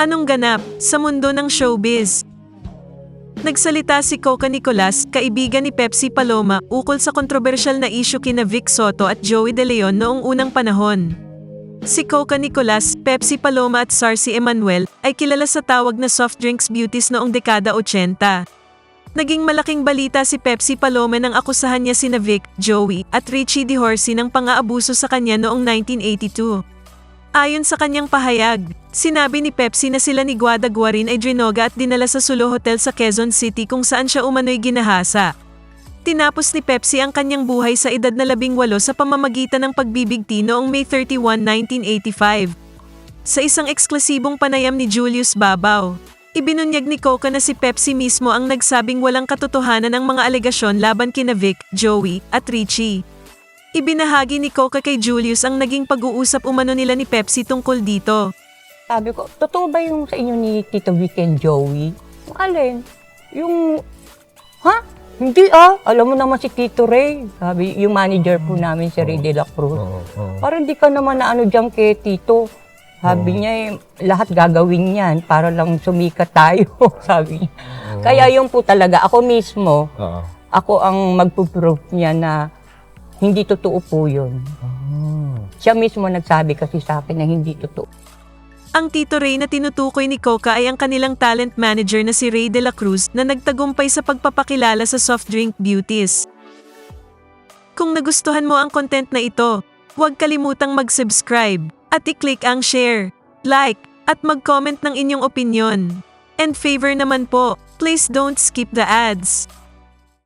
Anong ganap sa mundo ng showbiz? Nagsalita si Coca Nicolas, kaibigan ni Pepsi Paloma, ukol sa kontrobersyal na issue kina Vic Soto at Joey De Leon noong unang panahon. Si Coca Nicolas, Pepsi Paloma at Sarcy Emanuel ay kilala sa tawag na soft drinks beauties noong dekada 80. Naging malaking balita si Pepsi Paloma nang akusahan niya sina Vic, Joey at Richie DeHorsey ng pang-aabuso sa kanya noong 1982. Ayon sa kanyang pahayag, sinabi ni Pepsi na sila ni Guada Guarin ay drinoga at dinala sa Sulu Hotel sa Quezon City kung saan siya umano'y ginahasa. Tinapos ni Pepsi ang kanyang buhay sa edad na labing walo sa pamamagitan ng pagbibigti noong May 31, 1985. Sa isang eksklusibong panayam ni Julius Babaw, ibinunyag ni Coca na si Pepsi mismo ang nagsabing walang katotohanan ang mga alegasyon laban kina Vic, Joey, at Richie. Ibinahagi ni Coca kay Julius ang naging pag-uusap umano nila ni Pepsi tungkol dito. Sabi ko, totoo ba yung sa inyo ni Tito and Joey? Alin? Yung, ha? Hindi ah. Alam mo naman si Tito Ray. Sabi, yung manager po namin si Ray De La Cruz. Oo, oo. Parang hindi ka naman na ano dyan kay Tito. Sabi niya eh, lahat gagawin yan para lang sumikat tayo. Sabi niya. Kaya yun po talaga, ako mismo, Oo. ako ang magpo-proof niya na hindi totoo po yun. Ah. Siya mismo nagsabi kasi sa akin na hindi totoo. Ang Tito Ray na tinutukoy ni Coca ay ang kanilang talent manager na si Ray De La Cruz na nagtagumpay sa pagpapakilala sa soft drink beauties. Kung nagustuhan mo ang content na ito, huwag kalimutang mag-subscribe at i-click ang share, like, at mag-comment ng inyong opinion. And favor naman po, please don't skip the ads.